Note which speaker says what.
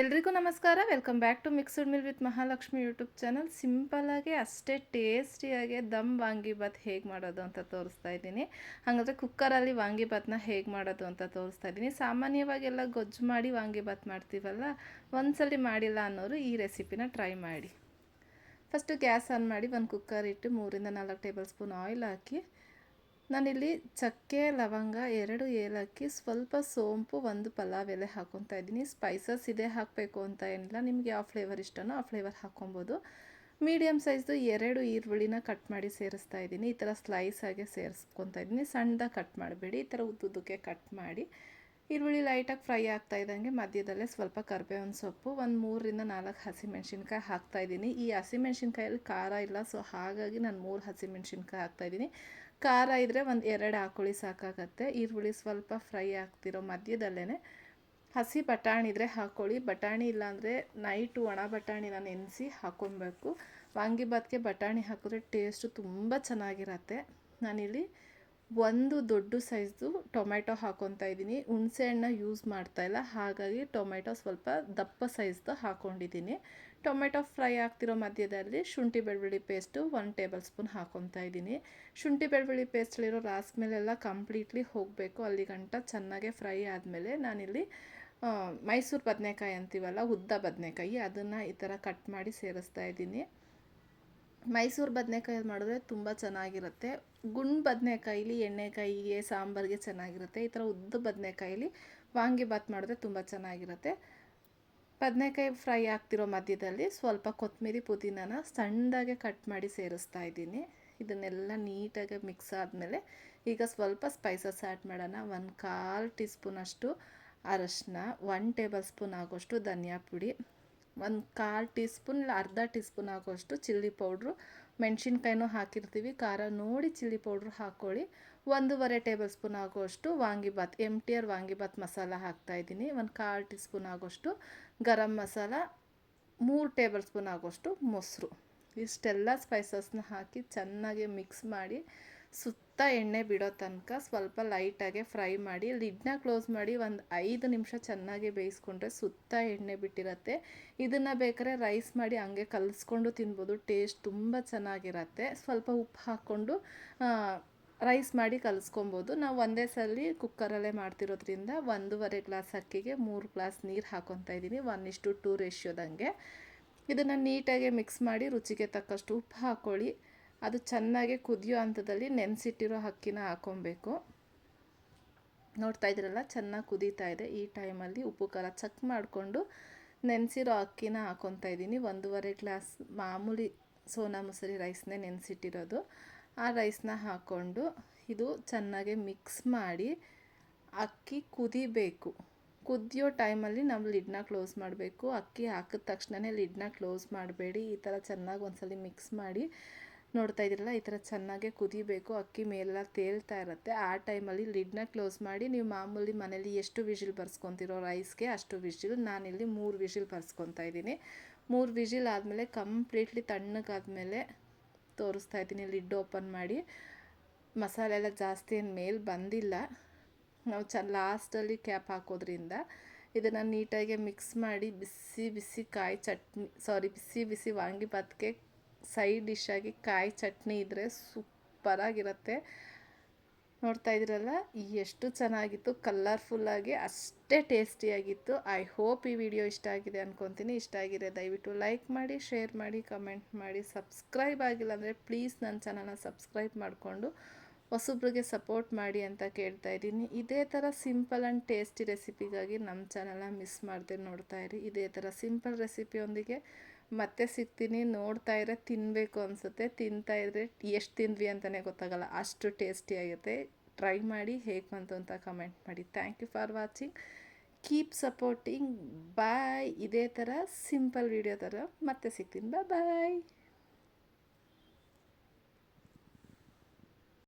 Speaker 1: ಎಲ್ರಿಗೂ ನಮಸ್ಕಾರ. Welcome back to mixed meal with Mahalakshmi YouTube channel ಸಿಂಪಲ್ಲಾಗಿ ಅಷ್ಟೇ ಟೇಸ್ಟಿಯಾಗಿ ದಮ್ ವಾಂಗಿಬಾತ್ ಹೇಗೆ ಮಾಡೋದು ಅಂತ ತೋರಿಸ್ತಾ ಇದ್ದೀನಿ. ಹಾಗಾದರೆ ಕುಕ್ಕರಲ್ಲಿ ವಾಂಗಿಬಾತ್ನ ಹೇಗೆ ಮಾಡೋದು ಅಂತ ತೋರಿಸ್ತಾ ಇದ್ದೀನಿ. ಸಾಮಾನ್ಯವಾಗೆಲ್ಲ ಗೊಜ್ಜು ಮಾಡಿ ವಾಂಗಿಬಾತ್ ಮಾಡ್ತೀವಲ್ಲ, ಒಂದ್ಸಲಿ ಮಾಡಿಲ್ಲ ಅನ್ನೋರು ಈ ರೆಸಿಪಿನ ಟ್ರೈ ಮಾಡಿ. ಫಸ್ಟು ಗ್ಯಾಸ್ ಆನ್ ಮಾಡಿ ಒಂದು ಕುಕ್ಕರ್ ಇಟ್ಟು ಮೂರಿಂದ ನಾಲ್ಕು ಟೇಬಲ್ ಸ್ಪೂನ್ ಆಯಿಲ್ ಹಾಕಿ ನಾನಿಲ್ಲಿ ಚಕ್ಕೆ, ಲವಂಗ ಎರಡು ಏಲಕ್ಕಿ, ಸ್ವಲ್ಪ ಸೋಂಪು, ಒಂದು ಪಲಾವ್ ಎಲೆ ಹಾಕೊತಾ ಇದ್ದೀನಿ. ಸ್ಪೈಸಸ್ ಇದೆ ಹಾಕಬೇಕು ಅಂತ ಏನಿಲ್ಲ. ನಿಮಗೆ ಯಾವ ಫ್ಲೇವರ್ ಇಷ್ಟನೋ ಆ ಫ್ಲೇವರ್ ಹಾಕೊಬೋದು ಮೀಡಿಯಮ್ ಸೈಜ್ದು ಎರಡು ಈರುಳ್ಳಿನ ಕಟ್ ಮಾಡಿ ಸೇರಿಸ್ತಾ ಇದ್ದೀನಿ. ಈ ಥರ ಸ್ಲೈಸ್ ಆಗಿ ಸೇರಿಸ್ಕೊತಾ ಇದ್ದೀನಿ. ಸಣ್ಣದಾಗಿ ಕಟ್ ಮಾಡಬೇಡಿ. ಈ ಥರ ಉದ್ದುದ್ದಕ್ಕೆ ಕಟ್ ಮಾಡಿ ಈರುಳ್ಳಿ ಲೈಟಾಗಿ ಫ್ರೈ ಆಗ್ತಾ ಇದ್ದಂಗೆ ಮಧ್ಯದಲ್ಲೇ ಸ್ವಲ್ಪ ಕರ್ಬೇವಿನ ಸೊಪ್ಪು, ಒಂದು ಮೂರರಿಂದ ನಾಲ್ಕು ಹಸಿಮೆಣ್ಸಿನ್ಕಾಯಿ ಹಾಕ್ತಾಯಿದ್ದೀನಿ ಈ ಹಸಿಮೆಣ್ಸಿನ್ಕಾಯಲ್ಲಿ ಖಾರ ಇಲ್ಲ ಸೊ ಹಾಗಾಗಿ ನಾನು ಮೂರು ಹಸಿಮೆಣ್ಸಿನ್ಕಾಯಿ ಹಾಕ್ತಾಯಿದ್ದೀನಿ ಖಾರ ಇದ್ದರೆ ಒಂದು ಎರಡು ಹಾಕೊಳ್ಳಿ ಸಾಕಾಗತ್ತೆ. ಈರುಳ್ಳಿ ಸ್ವಲ್ಪ ಫ್ರೈ ಆಗ್ತಿರೋ ಮಧ್ಯದಲ್ಲೇ ಹಸಿ ಬಟಾಣಿ ಇದ್ದರೆ ಹಾಕ್ಕೊಳ್ಳಿ ಬಟಾಣಿ ಇಲ್ಲಾಂದರೆ ನೈಟು ಒಣ ಬಟಾಣಿನ ನೆನೆಸಿ ಹಾಕ್ಕೊಬೇಕು ವಾಂಗಿಬಾತ್ಗೆ ಬಟಾಣಿ ಹಾಕಿದ್ರೆ ಟೇಸ್ಟು ತುಂಬ ಚೆನ್ನಾಗಿರತ್ತೆ. ನಾನಿಲ್ಲಿ ಒಂದು ದೊಡ್ಡ ಸೈಜ್ದು ಟೊಮೆಟೊ ಹಾಕೊತಾ ಇದ್ದೀನಿ. ಹುಣಸೆ ಹಣ್ಣ ಯೂಸ್ ಮಾಡ್ತಾ ಇಲ್ಲ. ಹಾಗಾಗಿ ಟೊಮೆಟೊ ಸ್ವಲ್ಪ ದಪ್ಪ ಸೈಜ್ದು ಹಾಕ್ಕೊಂಡಿದ್ದೀನಿ ಟೊಮೆಟೊ ಫ್ರೈ ಆಗ್ತಿರೋ ಮಧ್ಯದಲ್ಲಿ ಶುಂಠಿ, ಬೆಳ್ಳುಳ್ಳಿ ಪೇಸ್ಟು ಒನ್ ಟೇಬಲ್ ಸ್ಪೂನ್ ಹಾಕೊತಾ ಇದ್ದೀನಿ. ಶುಂಠಿ, ಬೆಳ್ಳುಳ್ಳಿ ಪೇಸ್ಟಲ್ಲಿರೋ ರಾಸ್ ಮೇಲೆಲ್ಲ ಕಂಪ್ಲೀಟ್ಲಿ ಹೋಗಬೇಕು. ಅಲ್ಲಿ ಗಂಟ ಚೆನ್ನಾಗೆ ಫ್ರೈ ಆದಮೇಲೆ ನಾನಿಲ್ಲಿ ಮೈಸೂರು ಬದನೆಕಾಯಿ ಅಂತೀವಲ್ಲ, ಉದ್ದ ಬದನೆಕಾಯಿ, ಅದನ್ನು ಈ ಥರ ಕಟ್ ಮಾಡಿ ಸೇರಿಸ್ತಾ ಇದ್ದೀನಿ. ಮೈಸೂರು ಬದನೆಕಾಯಿ ಮಾಡಿದ್ರೆ ತುಂಬ ಚೆನ್ನಾಗಿರುತ್ತೆ. ಗುಂಡು ಬದನೆಕಾಯಿಲಿ, ಎಣ್ಣೆಕಾಯಿಗೆ, ಸಾಂಬಾರಿಗೆ ಚೆನ್ನಾಗಿರುತ್ತೆ. ಈ ಥರ ಉದ್ದ ಬದನೆಕಾಯಿಲಿ ವಾಂಗಿಬಾತ್ ಮಾಡಿದ್ರೆ ತುಂಬ ಚೆನ್ನಾಗಿರುತ್ತೆ. ಬದನೆಕಾಯಿ ಫ್ರೈ ಆಗ್ತಿರೋ ಮಧ್ಯದಲ್ಲಿ ಸ್ವಲ್ಪ ಕೊತ್ತಂಬರಿ ಪುದೀನನ ಸಣ್ಣದಾಗೆ ಕಟ್ ಮಾಡಿ ಸೇರಿಸ್ತಾ ಇದ್ದೀನಿ. ಇದನ್ನೆಲ್ಲ ನೀಟಾಗಿ ಮಿಕ್ಸ್ ಆದಮೇಲೆ ಈಗ ಸ್ವಲ್ಪ ಸ್ಪೈಸಸ್ ಆ್ಯಡ್ ಮಾಡೋಣ. ಒಂದು ಕಾಲು ಟೀ ಸ್ಪೂನಷ್ಟು ಅರಶಿನ ಒನ್ ಟೇಬಲ್ ಸ್ಪೂನ್ ಆಗೋಷ್ಟು ಧನಿಯಾ ಪುಡಿ ಒಂದು ಕಾಲು ಟೀ ಸ್ಪೂನ್ ಇಲ್ಲ ಅರ್ಧ ಟೀ ಸ್ಪೂನ್ ಆಗೋಷ್ಟು ಚಿಲ್ಲಿ ಪೌಡ್ರು, ಮೆಣಸಿನ್ಕಾಯಿನೂ ಹಾಕಿರ್ತೀವಿ. ಖಾರ ನೋಡಿ ಚಿಲ್ಲಿ ಪೌಡ್ರು ಹಾಕ್ಕೊಳ್ಳಿ. ಒಂದೂವರೆ ಟೇಬಲ್ ಸ್ಪೂನ್ ಆಗೋಷ್ಟು ವಾಂಗಿಬಾತ್ ಎಂ ಟಿ ಆರ್ ವಾಂಗಿಬಾತ್ ಮಸಾಲ ಹಾಕ್ತಾಯಿದ್ದೀನಿ ಒಂದು ಕಾಲು ಟೀ ಸ್ಪೂನ್ ಆಗೋಷ್ಟು ಗರಂ ಮಸಾಲ, ಮೂರು ಟೇಬಲ್ ಸ್ಪೂನ್ ಆಗೋಷ್ಟು ಮೊಸರು. ಇಷ್ಟೆಲ್ಲ ಸ್ಪೈಸಸ್ನ ಹಾಕಿ ಚೆನ್ನಾಗಿ ಮಿಕ್ಸ್ ಮಾಡಿ ಸುತ್ತ ಎಣ್ಣೆ ಬಿಡೋ ತನಕ ಸ್ವಲ್ಪ ಲೈಟಾಗೆ ಫ್ರೈ ಮಾಡಿ, ಲಿಡ್ನ ಕ್ಲೋಸ್ ಮಾಡಿ ಒಂದು ಐದು ನಿಮಿಷ ಚೆನ್ನಾಗಿ ಬೇಯಿಸ್ಕೊಂಡ್ರೆ ಸುತ್ತ ಎಣ್ಣೆ ಬಿಟ್ಟಿರತ್ತೆ. ಇದನ್ನು ಬೇಕಾದ್ರೆ ರೈಸ್ ಮಾಡಿ ಹಂಗೆ ಕಲಿಸ್ಕೊಂಡು ತಿನ್ಬೋದು, ಟೇಸ್ಟ್ ತುಂಬ ಚೆನ್ನಾಗಿರತ್ತೆ. ಸ್ವಲ್ಪ ಉಪ್ಪು ಹಾಕ್ಕೊಂಡು ರೈಸ್ ಮಾಡಿ ಕಲಿಸ್ಕೊಬೋದು. ನಾವು ಒಂದೇ ಸಲ ಕುಕ್ಕರಲ್ಲೇ ಮಾಡ್ತಿರೋದ್ರಿಂದ ಒಂದೂವರೆ ಗ್ಲಾಸ್ ಅಕ್ಕಿಗೆ ಮೂರು ಗ್ಲಾಸ್ ನೀರು ಹಾಕೊತಾ ಇದ್ದೀನಿ ಒನ್ ಇಷ್ಟು ಟೂ ರೇಷ್ಯೋದಂಗೆ ಇದನ್ನು ನೀಟಾಗಿ ಮಿಕ್ಸ್ ಮಾಡಿ ರುಚಿಗೆ ತಕ್ಕಷ್ಟು ಉಪ್ಪು ಹಾಕ್ಕೊಳ್ಳಿ ಅದು ಚೆನ್ನಾಗಿ ಕುದಿಯೋ ಹಂತದಲ್ಲಿ ನೆನೆಸಿಟ್ಟಿರೋ ಅಕ್ಕಿನ ಹಾಕೊಬೇಕು. ನೋಡ್ತಾ ಇದ್ದೀರಲ್ಲ, ಚೆನ್ನಾಗಿ ಕುದೀತಾ ಇದೆ. ಈ ಟೈಮಲ್ಲಿ ಉಪ್ಪು ಖಾರ ಚೆಕ್ ಮಾಡಿಕೊಂಡು ನೆನೆಸಿರೋ ಅಕ್ಕಿನ ಹಾಕೊತಾ ಇದ್ದೀನಿ. ಒಂದೂವರೆ ಗ್ಲಾಸ್ ಮಾಮೂಲಿ ಸೋನಾ ಮೊಸರಿ ರೈಸ್ನೇ ನೆನೆಸಿಟ್ಟಿರೋದು. ಆ ರೈಸ್ನ ಹಾಕ್ಕೊಂಡು ಇದು ಚೆನ್ನಾಗಿ ಮಿಕ್ಸ್ ಮಾಡಿ ಅಕ್ಕಿ ಕುದಿಬೇಕು. ಕುದಿಯೋ ಟೈಮಲ್ಲಿ ನಾವು ಲಿಡ್ನ ಕ್ಲೋಸ್ ಮಾಡಬೇಕು. ಅಕ್ಕಿ ಹಾಕಿದ ತಕ್ಷಣವೇ ಲಿಡ್ನ ಕ್ಲೋಸ್ ಮಾಡಬೇಡಿ. ಈ ಥರ ಚೆನ್ನಾಗಿ ಒಂದ್ಸಲಿ ಮಿಕ್ಸ್ ಮಾಡಿ ನೋಡ್ತಾ ಇದ್ದೀರಲ್ಲ, ಈ ಥರ ಚೆನ್ನಾಗೆ ಕುದಿಬೇಕು, ಅಕ್ಕಿ ಮೇಲೆಲ್ಲ ತೇಲ್ತಾ ಇರುತ್ತೆ. ಆ ಟೈಮಲ್ಲಿ ಲಿಡ್ನ ಕ್ಲೋಸ್ ಮಾಡಿ ನೀವು ಮಾಮೂಲಿ ಮನೇಲಿ ಎಷ್ಟು ವಿಷಿಲ್ ಬರ್ಸ್ಕೊತಿರೋ ರೈಸ್ಗೆ ಅಷ್ಟು ವಿಷಿಲ್. ನಾನಿಲ್ಲಿ ಮೂರು ವಿಷಿಲ್ ಬರ್ಸ್ಕೊತಾ ಇದ್ದೀನಿ. ಮೂರು ವಿಷಿಲ್ ಆದಮೇಲೆ ಕಂಪ್ಲೀಟ್ಲಿ ತಣ್ಣಗಾದ್ಮೇಲೆ ತೋರಿಸ್ತಾ ಇದ್ದೀನಿ, ಲಿಡ್ ಓಪನ್ ಮಾಡಿ. ಮಸಾಲೆ ಎಲ್ಲ ಜಾಸ್ತಿ ಏನು ಮೇಲೆ ಬಂದಿಲ್ಲ. ನಾವು ಚ, ಲಾಸ್ಟಲ್ಲಿ ಕ್ಯಾಪ್ ಹಾಕೋದ್ರಿಂದ ಇದನ್ನು ನೀಟಾಗಿ ಮಿಕ್ಸ್ ಮಾಡಿ ಬಿಸಿ ಬಿಸಿ ಕಾಯಿ ಚಟ್ನಿ, ಸಾರಿ, ಬಿಸಿ ಬಿಸಿ ವಾಂಗಿಬಾತ್ಗೆ ಸೈಡ್ ಡಿಶ್ಶಾಗಿ ಕಾಯಿ ಚಟ್ನಿ ಇದ್ದರೆ ಸೂಪರಾಗಿರುತ್ತೆ ನೋಡ್ತಾ ಇದ್ದೀರಲ್ಲ ಎಷ್ಟು ಚೆನ್ನಾಗಿತ್ತು ಕಲ್ಲರ್ಫುಲ್ಲಾಗಿ ಅಷ್ಟೇ ಟೇಸ್ಟಿಯಾಗಿತ್ತು ಐ ಹೋಪ್ ಈ ವಿಡಿಯೋ ಇಷ್ಟ ಆಗಿದೆ ಅಂದ್ಕೊತೀನಿ ಇಷ್ಟ ಆಗಿದೆ ದಯವಿಟ್ಟು ಲೈಕ್ ಮಾಡಿ ಶೇರ್ ಮಾಡಿ ಕಮೆಂಟ್ ಮಾಡಿ. ಸಬ್ಸ್ಕ್ರೈಬ್ ಆಗಿಲ್ಲ ಅಂದರೆ ಪ್ಲೀಸ್ ನನ್ನ ಚಾನಲ್ನ ಸಬ್ಸ್ಕ್ರೈಬ್ ಮಾಡಿಕೊಂಡು ಹೊಸಬ್ರಿಗೆ ಸಪೋರ್ಟ್ ಮಾಡಿ ಅಂತ ಕೇಳ್ತಾ ಇದ್ದೀನಿ. ಇದೇ ಥರ ಸಿಂಪಲ್ ಆ್ಯಂಡ್ ಟೇಸ್ಟಿ ರೆಸಿಪಿಗಾಗಿ ನಮ್ಮ ಚಾನಲ್ನ ಮಿಸ್ ಮಾಡದೆ ನೋಡ್ತಾ ಇರಿ. ಇದೇ ಥರ ಸಿಂಪಲ್ ರೆಸಿಪಿಯೊಂದಿಗೆ ಮತ್ತೆ ಸಿಗ್ತೀನಿ, ನೋಡ್ತಾ ಇದ್ರೆ ತಿನ್ನಬೇಕು ಅನಿಸುತ್ತೆ. ತಿಂತಾ ಇದ್ರೆ ಎಷ್ಟು ತಿಂದ್ವಿ ಅಂತಲೇ ಗೊತ್ತಾಗಲ್ಲ. ಅಷ್ಟು ಟೇಸ್ಟಿಯಾಗುತ್ತೆ ಟ್ರೈ ಮಾಡಿ, ಹೇಗೆ ಬಂತು ಅಂತ ಕಮೆಂಟ್ ಮಾಡಿ. Thank you for watching keep supporting bye ಇದೇ ಥರ, ಸಿಂಪಲ್ ವಿಡಿಯೋ ಥರ. ಮತ್ತೆ ಸಿಗ್ತೀನಿ. ಬಾಯ್